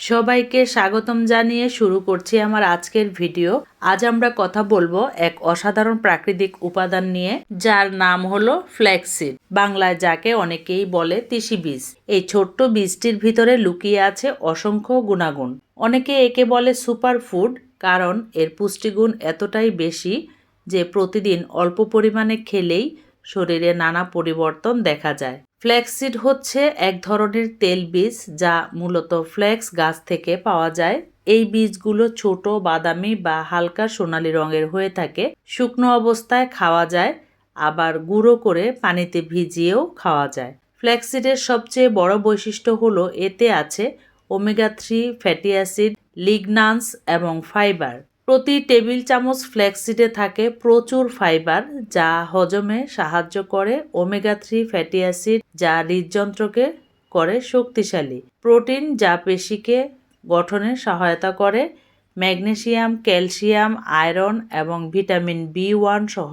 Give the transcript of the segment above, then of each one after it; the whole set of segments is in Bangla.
সবাইকে স্বাগতম জানিয়ে শুরু করছি আমার আজকের ভিডিও। আজ আমরা কথা বলব এক অসাধারণ প্রাকৃতিক উপাদান নিয়ে, যার নাম হলো ফ্ল্যাক্সিড। বাংলায় যাকে অনেকেই বলে তিসি বীজ। এই ছোট্ট বীজটির ভিতরে লুকিয়ে আছে অসংখ্য গুণাগুণ। অনেকে একে বলে সুপার ফুড কারণ এর পুষ্টিগুণ এতটাই বেশি যে প্রতিদিন অল্প পরিমাণে খেলেই শরীরে নানা পরিবর্তন দেখা যায়। ফ্ল্যাক্সিড হচ্ছে এক ধরনের তেল বীজ যা মূলত ফ্ল্যাক্স গাছ থেকে পাওয়া যায়। এই বীজগুলো ছোট, বাদামি বা হালকা সোনালী রঙের হয়ে থাকে। শুকনো অবস্থায় খাওয়া যায়, আবার গুঁড়ো করে পানিতে ভিজিয়েও খাওয়া যায়। ফ্ল্যাক্সিডের সবচেয়ে বড় বৈশিষ্ট্য হলো এতে আছে omega three fatty acid, lignans এবং ফাইবার। প্রতি টেবিল চামচ ফ্ল্যাক্সিডে থাকে প্রচুর ফাইবার যা হজমে সাহায্য করে ওমেগা থ্রি ফ্যাটি অ্যাসিড যা হৃদযন্ত্রকে করে শক্তিশালী। প্রোটিন যা পেশিকে গঠনে সহায়তা করে, ম্যাগনেসিয়াম, ক্যালসিয়াম, আয়রন এবং ভিটামিন বি ওয়ান সহ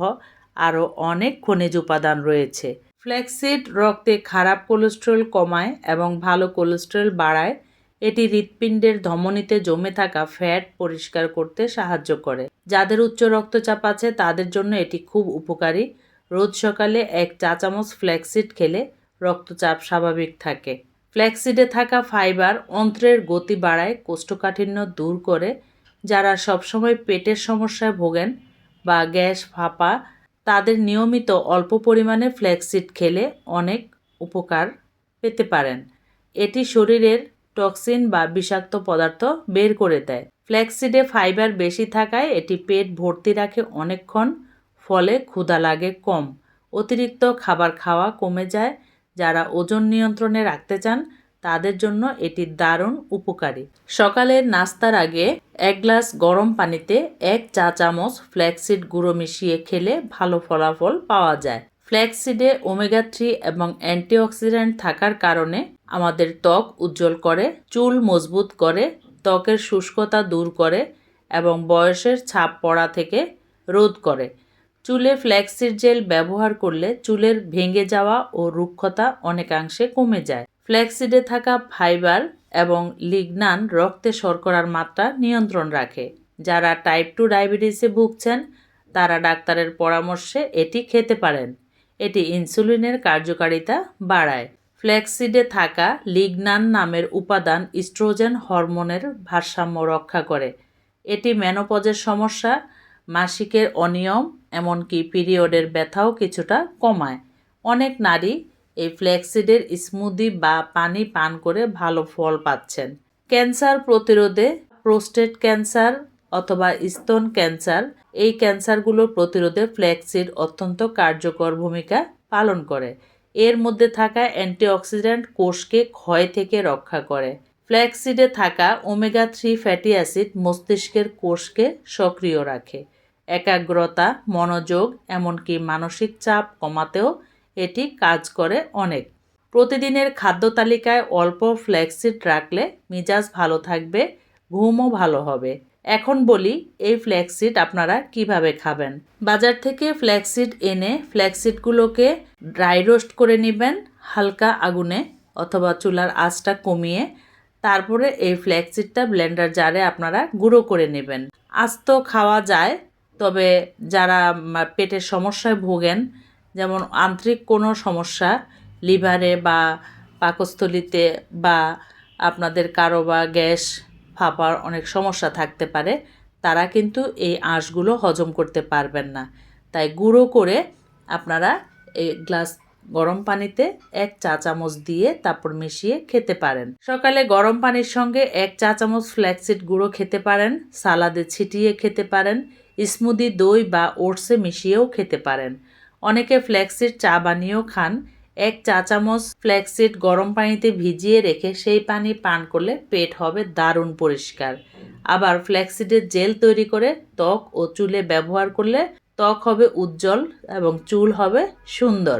আরও অনেক খনিজ উপাদান রয়েছে। ফ্ল্যাক্সিড রক্তে খারাপ কোলেস্ট্রল কমায় এবং ভালো কোলেস্ট্রল বাড়ায়। এটি হৃৎপিণ্ডের ধমনীতে জমে থাকা ফ্যাট পরিষ্কার করতে সাহায্য করে। যাদের উচ্চ রক্তচাপ আছে তাদের জন্য এটি খুব উপকারী। রোজ সকালে এক চা চামচ ফ্ল্যাক্সিড খেলে রক্তচাপ স্বাভাবিক থাকে। ফ্ল্যাক্সিডে থাকা ফাইবার অন্ত্রের গতি বাড়ায়, কোষ্ঠকাঠিন্য দূর করে, যারা সবসময় পেটের সমস্যায় ভোগেন বা গ্যাস ফাঁপা, তাদের নিয়মিত অল্প পরিমাণে ফ্ল্যাক্সিড খেলে অনেক উপকার পেতে পারেন। এটি শরীরের টক্সিন বা বিষাক্ত পদার্থ বের করে দেয়। ফ্ল্যাক্সিডে ফাইবার বেশি থাকায় এটি পেট ভর্তি রাখে অনেকক্ষণ, ফলে ক্ষুধা লাগে কম। অতিরিক্ত খাবার খাওয়া কমে যায় যারা ওজন নিয়ন্ত্রণে রাখতে চান, তাদের জন্য এটি দারুণ উপকারী। সকালের নাস্তার আগে এক গ্লাস গরম পানিতে এক চা চামচ ফ্ল্যাক্সিড গুঁড়ো মিশিয়ে খেলে ভালো ফলাফল পাওয়া যায়। ফ্ল্যাক্সিডে ওমেগা থ্রি এবং অ্যান্টিঅক্সিডেন্ট থাকার কারণে আমাদের ত্বক উজ্জ্বল করে, চুল মজবুত করে, ত্বকের শুষ্কতা দূর করে এবং বয়সের ছাপ পড়া থেকে রোধ করে। চুলে ফ্ল্যাক্সিড জেল ব্যবহার করলে চুলের ভেঙে যাওয়া ও রুক্ষতা অনেকাংশে কমে যায়। ফ্ল্যাক্সিডে থাকা ফাইবার এবং লিগনান রক্তে শর্করার মাত্রা নিয়ন্ত্রণ রাখে। যারা টাইপ টু ডায়াবেটিসে ভুগছেন, তারা ডাক্তারের পরামর্শে এটি খেতে পারেন। এটি ইনসুলিনের কার্যকারিতা বাড়ায়। ফ্ল্যাক্সিডে থাকা লিগনান নামের উপাদান ইস্ট্রোজেন হরমোনের ভারসাম্য রক্ষা করে। এটি মেনোপজের সমস্যা, মাসিকের অনিয়ম এমনকি পিরিয়ডের ব্যথাও কিছুটা কমায়। অনেক নারী এই ফ্ল্যাক্সিডের স্মুদি বা পানি পান করে ভালো ফল পাচ্ছেন। ক্যান্সার প্রতিরোধে প্রোস্টেট ক্যান্সার অথবা স্তন ক্যান্সার এই ক্যান্সারগুলো প্রতিরোধে ফ্ল্যাক্সিড অত্যন্ত কার্যকর ভূমিকা পালন করে। এর মধ্যে থাকা অ্যান্টিঅক্সিডেন্ট কোষকে ক্ষয় থেকে রক্ষা করে। ফ্ল্যাক্সিডে থাকা ওমেগা থ্রি ফ্যাটি অ্যাসিড মস্তিষ্কের কোষকে সক্রিয় রাখে। একাগ্রতা, মনোযোগ, এমনকি মানসিক চাপ কমাতেও এটি কাজ করে অনেক। প্রতিদিনের খাদ্য তালিকায় অল্প ফ্ল্যাক্সিড রাখলে মিজাজ ভালো থাকবে, ঘুমও ভালো হবে। এখন বলি, এই ফ্ল্যাক্সিড আপনারা কীভাবে খাবেন? বাজার থেকে ফ্ল্যাক্সিড এনে ফ্ল্যাক্সিডগুলোকে ড্রাই রোস্ট করে নেবেন, হালকা আগুনে অথবা চুলার আঁচটা কমিয়ে তারপরে এই ফ্ল্যাক্সিডটা ব্লেন্ডার জারে আপনারা গুঁড়ো করে নেবেন। আস্ত খাওয়া যায় তবে যারা পেটের সমস্যায় ভোগেন, যেমন আন্তরিক কোনো সমস্যা, লিভারে বা পাকস্থলিতে বা আপনাদের কারও বা গ্যাস, ফাঁপার অনেক সমস্যা থাকতে পারে, তারা কিন্তু এই আঁশগুলো হজম করতে পারবেন না। তাই গুঁড়ো করে আপনারা এই গ্লাস গরম পানিতে এক চা চামচ দিয়ে তারপর মিশিয়ে খেতে পারেন। সকালে গরম পানির সঙ্গে এক চা চামচ ফ্ল্যাক্সিড গুঁড়ো খেতে পারেন, সালাদে ছিটিয়ে খেতে পারেন স্মুদি দই বা ওটসে মিশিয়েও খেতে পারেন। অনেকে ফ্ল্যাক্সিড চা বানিয়েও খান। এক চা চামচ ফ্ল্যাক্সিড গরম পানিতে ভিজিয়ে রেখে সেই পানি পান করলে পেট হবে দারুণ পরিষ্কার। আবার ফ্ল্যাক্সিডের জেল তৈরি করে ত্বক ও চুলে ব্যবহার করলে ত্বক হবে উজ্জ্বল এবং চুল হবে সুন্দর।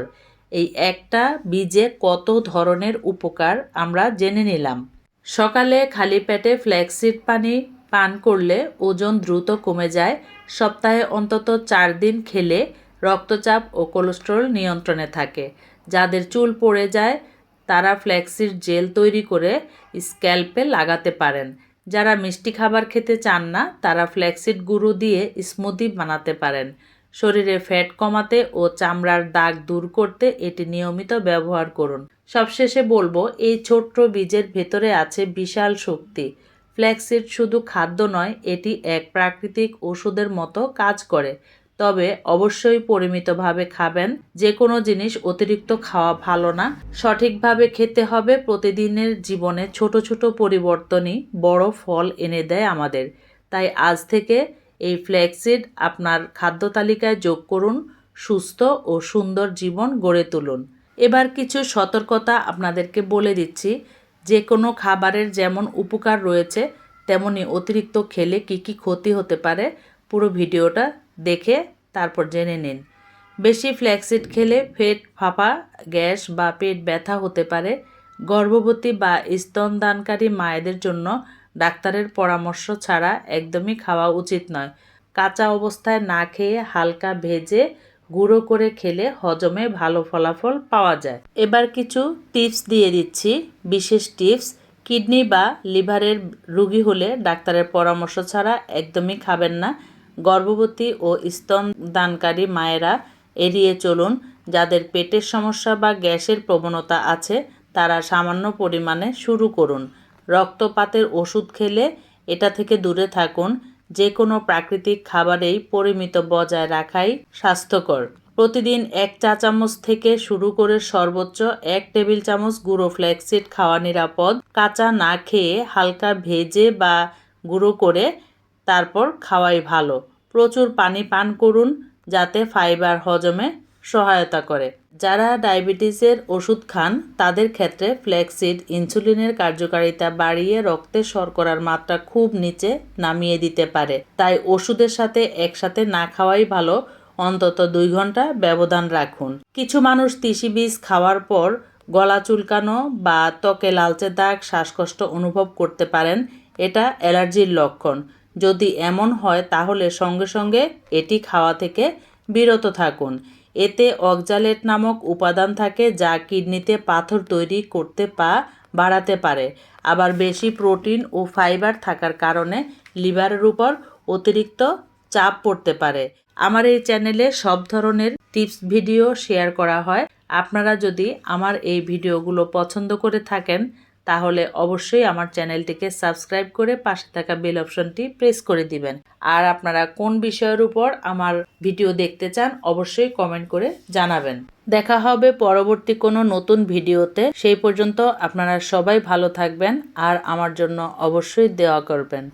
এই একটা বীজে কত ধরনের উপকার আমরা জেনে নিলাম। সকালে খালি পেটে ফ্ল্যাক্সিড পানি পান করলে ওজন দ্রুত কমে যায়। সপ্তাহে অন্তত চার দিন খেলে রক্তচাপ ও কোলেস্ট্রল নিয়ন্ত্রণে থাকে। যাদের চুল পড়ে যায়, তারা ফ্ল্যাক্সিড জেল তৈরি করে স্ক্যাল্পে লাগাতে পারেন। যারা মিষ্টি খাবার খেতে চান না, তারা ফ্ল্যাক্সিড গুঁড়ো দিয়ে স্মুদি বানাতে পারেন। শরীরে ফ্যাট কমাতে ও চামড়ার দাগ দূর করতে এটি নিয়মিত ব্যবহার করুন। সবশেষে বলব, এই ছোট্ট বীজের ভেতরে আছে বিশাল শক্তি। ফ্ল্যাক্সিড শুধু খাদ্য নয়, এটি এক প্রাকৃতিক ওষুধের মতো কাজ করে। তবে অবশ্যই পরিমিতভাবে খাবেন যে কোনো জিনিস অতিরিক্ত খাওয়া ভালো না। সঠিকভাবে খেতে হবে, প্রতিদিনের জীবনে ছোট ছোট পরিবর্তনই বড় ফল এনে দেয় আমাদের। তাই আজ থেকে এই ফ্ল্যাক্সিড আপনার খাদ্য তালিকায় যোগ করুন, সুস্থ ও সুন্দর জীবন গড়ে তুলুন। এবার কিছু সতর্কতা আপনাদেরকে বলে দিচ্ছি যে কোনো খাবারের যেমন উপকার রয়েছে, তেমনি অতিরিক্ত খেলে কি কি ক্ষতি হতে পারে, পুরো ভিডিওটা দেখে তারপর জেনে নিন। বেশি ফ্ল্যাক্সিড খেলে পেট ফাঁপা, গ্যাস বা পেট ব্যথা হতে পারে। গর্ভবতী বা স্তনদানকারী মায়েদের জন্য ডাক্তারের পরামর্শ ছাড়া একদমই খাওয়া উচিত নয়। কাঁচা অবস্থায় না খেয়ে হালকা ভেজে গুঁড়ো করে খেলে হজমে ভালো ফলাফল পাওয়া যায়। এবার কিছু টিপস দিয়ে দিচ্ছি। বিশেষ টিপস, কিডনি বা লিভারের রুগী হলে ডাক্তারের পরামর্শ ছাড়া একদমই খাবেন না। গর্ভবতী ও স্তনদানকারী মায়েরা এড়িয়ে চলুন। যাদের পেটের সমস্যা বা গ্যাসের প্রবণতা আছে, তারা সামান্য পরিমাণে শুরু করুন। রক্তপাতের ওষুধ খেলে এটা থেকে দূরে থাকুন। যে কোনো প্রাকৃতিক খাবারেই পরিমিত বজায় রাখাই স্বাস্থ্যকর। প্রতিদিন এক চা চামচ থেকে শুরু করে সর্বোচ্চ এক টেবিল চামচ গুঁড়ো ফ্ল্যাক্সিড খাওয়া নিরাপদ। কাঁচা না খেয়ে হালকা ভেজে বা গুঁড়ো করে তারপর খাওয়াই ভালো। প্রচুর পানি পান করুন, যাতে ফাইবার হজমে সহায়তা করে। যারা ডায়াবেটিসের ওষুধ খান, তাদের ক্ষেত্রে ফ্ল্যাক্সিড ইনসুলিনের কার্যকারিতা বাড়িয়ে রক্তে শর্করার মাত্রা খুব নিচে নামিয়ে দিতে পারে। তাই ওষুধের সাথে একসাথে না খাওয়াই ভালো। অন্তত দুই ঘণ্টা ব্যবধান রাখুন। কিছু মানুষ তিসি বীজ খাওয়ার পর গলা চুলকানো বা ত্বকে লালচে দাগ, শ্বাসকষ্ট অনুভব করতে পারেন। এটা অ্যালার্জির লক্ষণ। যদি এমন হয়, তাহলে সঙ্গে সঙ্গে এটি খাওয়া থেকে বিরত থাকুন। এতে অক্সালেট নামক উপাদান থাকে যা কিডনিতে পাথর তৈরি করতে পা বাড়াতে পারে। আবার বেশি প্রোটিন ও ফাইবার থাকার কারণে লিভারের উপর অতিরিক্ত চাপ পড়তে পারে। আমার এই চ্যানেলে সব ধরনের টিপস ভিডিও শেয়ার করা হয়। আপনারা যদি আমার এই ভিডিওগুলো পছন্দ করে থাকেন তাহলে অবশ্যই আমার চ্যানেলটিকে সাবস্ক্রাইব করে পাশে থাকা বেল অপশনটি প্রেস করে দিবেন। আর আপনারা কোন বিষয়ের উপর আমার ভিডিও দেখতে চান, অবশ্যই কমেন্ট করে জানাবেন। দেখা হবে পরবর্তী কোনো নতুন ভিডিওতে। সেই পর্যন্ত আপনারা সবাই ভালো থাকবেন আর আমার জন্য অবশ্যই দেওয়া করবেন।